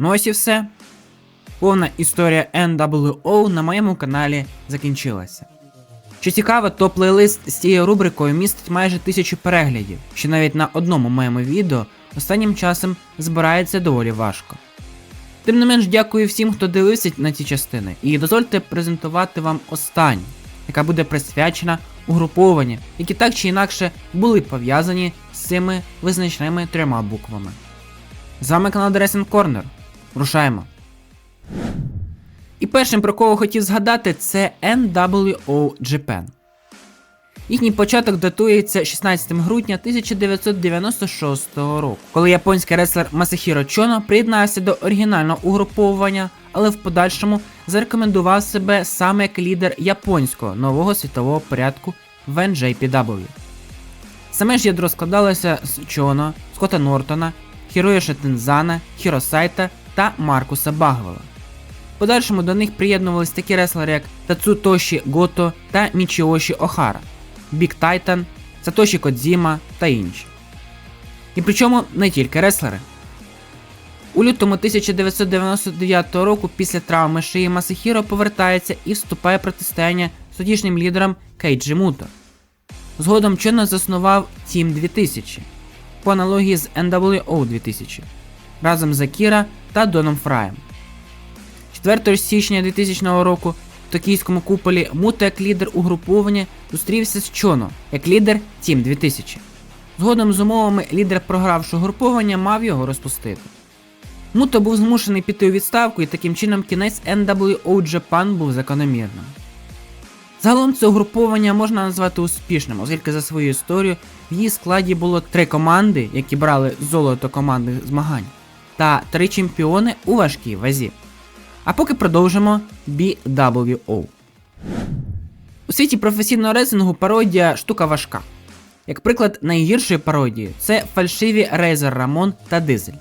Ну ось і все. Повна історія NWO на моєму каналі закінчилася. Що цікаво, то плейлист з цією рубрикою містить майже тисячу переглядів, що навіть на одному моєму відео останнім часом збирається доволі важко. Тим не менш, дякую всім, хто дивився на ці частини, і дозвольте презентувати вам останню, яка буде присвячена угрупованню, які так чи інакше були пов'язані з цими визначними трьома буквами. З вами канал Dressing Corner. Рушаємо. І першим, про кого хотів згадати, це NWO Japan. Їхній початок датується 16 грудня 1996 року, коли японський реслер Масахіро Чоно приєднався до оригінального угруповування, але в подальшому зарекомендував себе саме як лідер японського нового світового порядку в NJPW. Саме ж ядро складалося з Чоно, Скотта Нортона, Хіроїша Тензана, Хіросайта та Маркуса Багвела. Подальшому до них приєднувались такі реслери, як Тацутоші Гото та Мічіоші Охара, Бік Тайтан, Сатоші Кодзіма та інші. І причому не тільки реслери. У лютому 1999 року після травми шиї Масахіро повертається і вступає в протистояння з тодішнім лідером Кейджі Муто. Згодом Чоно заснував Team 2000 по аналогії з NWO 2000 разом з Акіра та Доном Фраєм. 4 січня 2000 року в токійському куполі Муто як лідер угруповання зустрівся з Чоно як лідер Team 2000. Згодом з умовами лідер програвшого груповання мав його розпустити. Муто був змушений піти у відставку і таким чином кінець NWO Japan був закономірним. Загалом це угруповання можна назвати успішним, оскільки за свою історію в її складі було три команди, які брали золото командних змагань, та три чемпіони у важкій вазі. А поки продовжимо BWO. У світі професійного реслінгу пародія штука важка. Як приклад найгіршої пародії це фальшиві Рейзер Рамон та Дизель.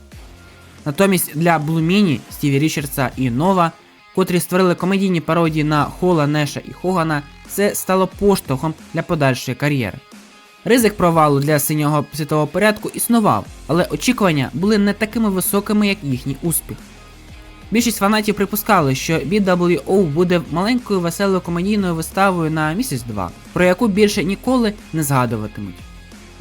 Натомість для Блуміні, Стіві Річардса і Нова, котрі створили комедійні пародії на Хола, Неша і Хогана, це стало поштовхом для подальшої кар'єри. Ризик провалу для синього світового порядку існував, але очікування були не такими високими, як їхній успіх. Більшість фанатів припускали, що BWO буде маленькою веселою комедійною виставою на місяць-два, про яку більше ніколи не згадуватимуть.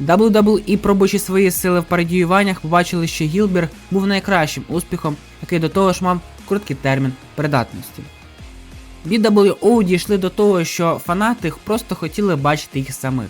WWE, пробуючи свої сили в пародіюваннях, побачили, що Гілберг був найкращим успіхом, який до того ж мав короткий термін придатності. BWO дійшли до того, що фанати просто хотіли бачити їх самих.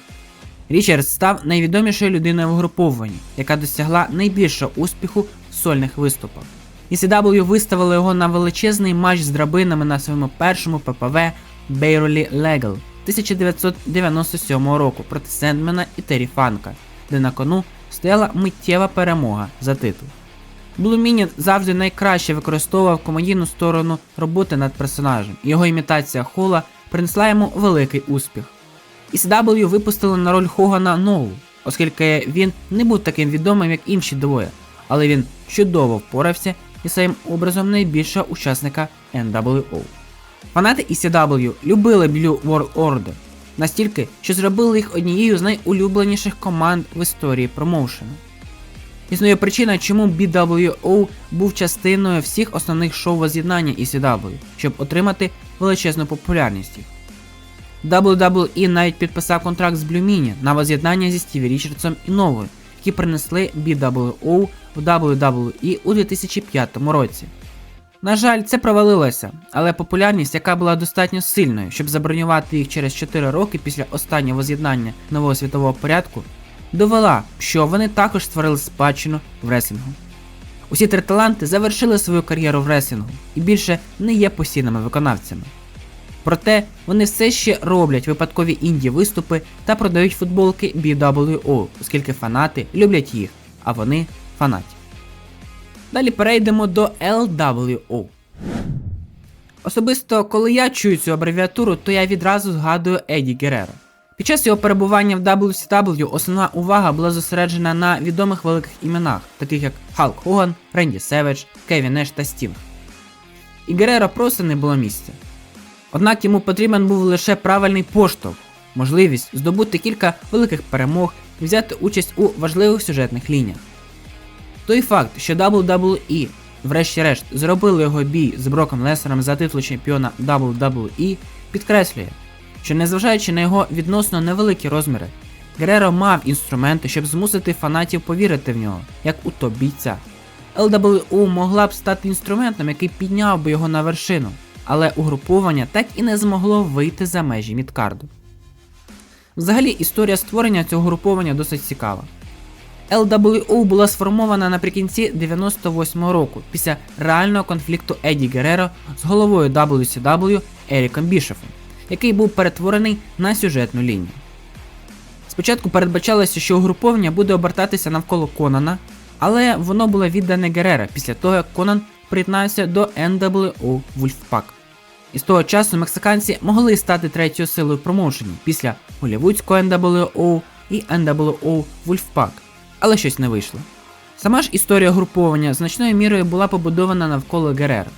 Річардс став найвідомішою людиною в угрупованні, яка досягла найбільшого успіху в сольних виступах. ECW виставили його на величезний матч з драбинами на своєму першому ППВ Barely Legal 1997 року проти Сендмена і Террі Фанка, де на кону стояла миттєва перемога за титул. Блуміні завжди найкраще використовував комедійну сторону роботи над персонажем, його імітація Хола принесла йому великий успіх. ECW випустили на роль Хогана нову, оскільки він не був таким відомим, як інші двоє, але він чудово впорався із своїм образом найбільшого учасника NWO. Фанати ECW любили Blue World Order настільки, що зробили їх однією з найулюбленіших команд в історії промоушену. Існує причина, чому BWO був частиною всіх основних шоу воз'єднання ECW, щоб отримати величезну популярність. їх. WWE навіть підписав контракт з Blue Mini на воз'єднання зі Стіві Річардсом і Новою, які принесли BWO в WWE у 2005 році. На жаль, це провалилося, але популярність, яка була достатньо сильною, щоб забронювати їх через 4 роки після останнього воз'єднання нового світового порядку, довела, що вони також створили спадщину в реслінгу. Усі три таланти завершили свою кар'єру в реслінгу і більше не є постійними виконавцями. Проте вони все ще роблять випадкові інді виступи та продають футболки BWO, оскільки фанати люблять їх, а вони фанатів. Далі перейдемо до LWO. Особисто, коли я чую цю абревіатуру, то я відразу згадую Еді Гереро. Під час його перебування в WCW основна увага була зосереджена на відомих великих іменах, таких як Халк Хоган, Ренді Севедж, Кевін Неш та Стінг. І Гереро просто не було місця. Однак йому потрібен був лише правильний поштовх, можливість здобути кілька великих перемог і взяти участь у важливих сюжетних лініях. Той факт, що WWE врешті-решт, зробили його бій з Броком Лесером за титул чемпіона WWE, підкреслює, що незважаючи на його відносно невеликі розміри, Гереро мав інструменти, щоб змусити фанатів повірити в нього, як у топ-бійця. LWO могла б стати інструментом, який підняв би його на вершину, але угруповання так і не змогло вийти за межі мідкарду. Взагалі, історія створення цього груповання досить цікава. LWO була сформована наприкінці 98-го року після реального конфлікту Еді Гереро з головою WCW Еріком Бішефом, який був перетворений на сюжетну лінію. Спочатку передбачалося, що угруповання буде обертатися навколо Конана, але воно було віддане Герера після того, як Конан приєднався до NWO Wolfpack. І з того часу мексиканці могли стати третьою силою промоушені після голівудського NWO і NWO Wolfpack, але щось не вийшло. Сама ж історія груповання значною мірою була побудована навколо Герера,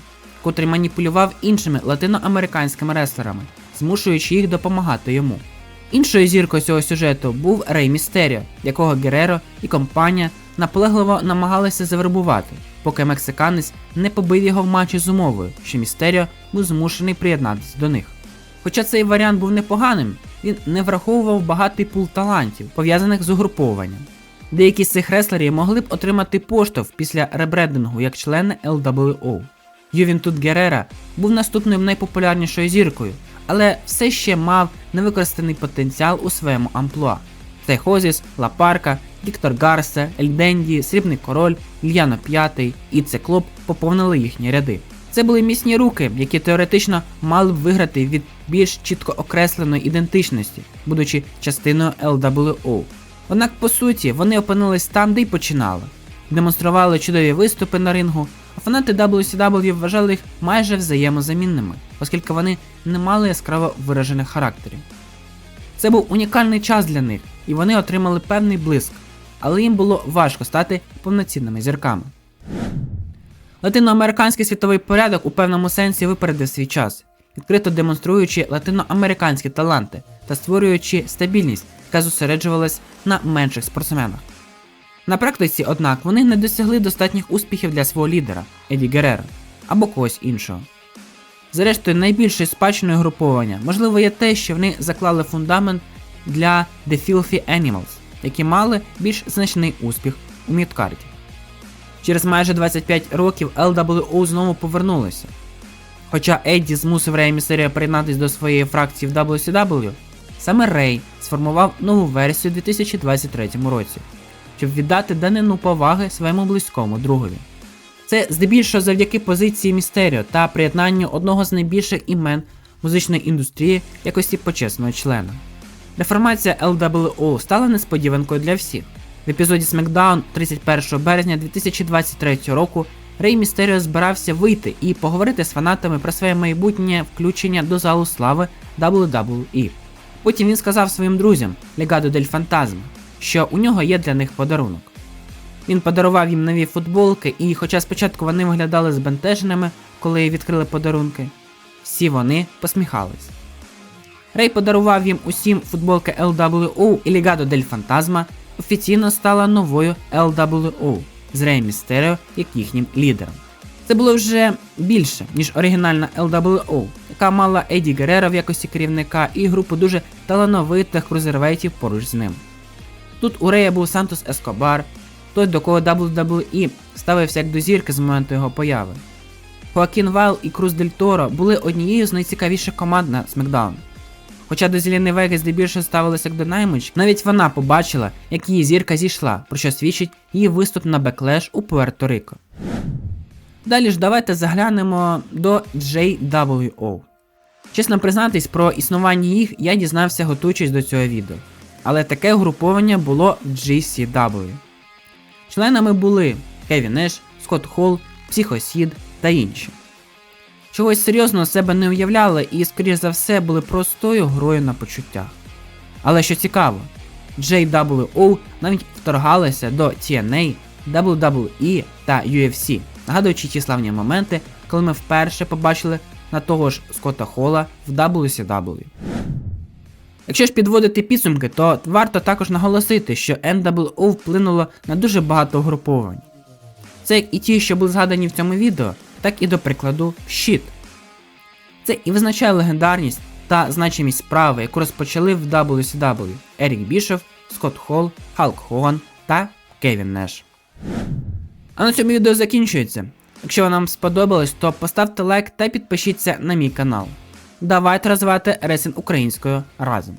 котрий маніпулював іншими латиноамериканськими реслерами, змушуючи їх допомагати йому. Іншою зіркою цього сюжету був Рей Містеріо, якого Гереро і компанія наполегливо намагалися завербувати, поки мексиканець не побив його в матчі з умовою, що Містеріо був змушений приєднатися до них. Хоча цей варіант був непоганим, він не враховував багатий пул талантів, пов'язаних з угрупованням. Деякі з цих реслерів могли б отримати поштовх після ребрендингу як члени LWO. Ювінтут Герера був наступною найпопулярнішою зіркою, але все ще мав невикористаний потенціал у своєму амплуа. Техозіс, Лапарка, Віктор Гарсе, Ельденді, Срібний Король, Ільяно П'ятий і Циклоп поповнили їхні ряди. Це були міцні руки, які теоретично мали б виграти від більш чітко окресленої ідентичності, будучи частиною LWO. Однак, по суті, вони опинились там, де й починали. Демонстрували чудові виступи на рингу, а фанати WCW вважали їх майже взаємозамінними, оскільки вони не мали яскраво виражених характерів. Це був унікальний час для них, і вони отримали певний блиск, але їм було важко стати повноцінними зірками. Латиноамериканський світовий порядок у певному сенсі випередив свій час, відкрито демонструючи латиноамериканські таланти та створюючи стабільність, яка зосереджувалась на менших спортсменах. На практиці, однак, вони не досягли достатніх успіхів для свого лідера Еді Герера або когось іншого. Зрештою, найбільшою спадщиною груповання можливо є те, що вони заклали фундамент для The Filthy Animals, які мали більш значний успіх у мідкарді. Через майже 25 років LWO знову повернулися. Хоча Едді змусив Рея Містерія приєднатися до своєї фракції в WCW, саме Рей сформував нову версію у 2023 році, щоб віддати данину поваги своєму близькому другові. Це здебільшого завдяки позиції Містеріо та приєднанню одного з найбільших імен музичної індустрії якості почесного члена. Реформація LWO стала несподіванкою для всіх. В епізоді SmackDown 31 березня 2023 року Рей Містеріо збирався вийти і поговорити з фанатами про своє майбутнє включення до залу слави WWE. Потім він сказав своїм друзям Legado del Fantasma, що у нього є для них подарунок. Він подарував їм нові футболки, і хоча спочатку вони виглядали збентеженими, коли відкрили подарунки, всі вони посміхались. Рей подарував їм усім футболки LWO і Legado del Fantasma офіційно стала новою LWO з Рей Містеріо як їхнім лідером. Це було вже більше, ніж оригінальна LWO, яка мала Еді Герера в якості керівника і групу дуже талановитих крузервейтів поруч з ним. Тут у Рея був Сантос Ескобар, той, до кого WWE ставився як до зірки з моменту його появи. Хоакін Вайл і Круз Дель Торо були однією з найцікавіших команд на SmackDown. Хоча до Зеліни Веги здебільшого ставилися як до наймич, навіть вона побачила, як її зірка зійшла, про що свідчить її виступ на Беклеш у Пуерто-Рико. Далі ж давайте заглянемо до JWO. Чесно признатись, про існування їх я дізнався готуючись до цього відео. Але таке угруповання було GCW. Членами були Кевін Еш, Скотт Холл, Психосід та інші. Чогось серйозного себе не уявляли і, скоріш за все, були простою грою на почуттях. Але що цікаво, JWO навіть вторгалися до TNA, WWE та UFC, нагадуючи ті славні моменти, коли ми вперше побачили на того ж Скотта Холла в WCW. Якщо ж підводити підсумки, то варто також наголосити, що NWO вплинуло на дуже багато угруповань. Це як і ті, що були згадані в цьому відео, так і до прикладу щит. Це і визначає легендарність та значимість справи, яку розпочали в WCW Ерік Бішов, Скотт Холл, Халк Хоган та Кевін Неш. А на цьому відео закінчується. Якщо вам сподобалось, то поставте лайк та підпишіться на мій канал. Давайте розвивати ресінг українською разом.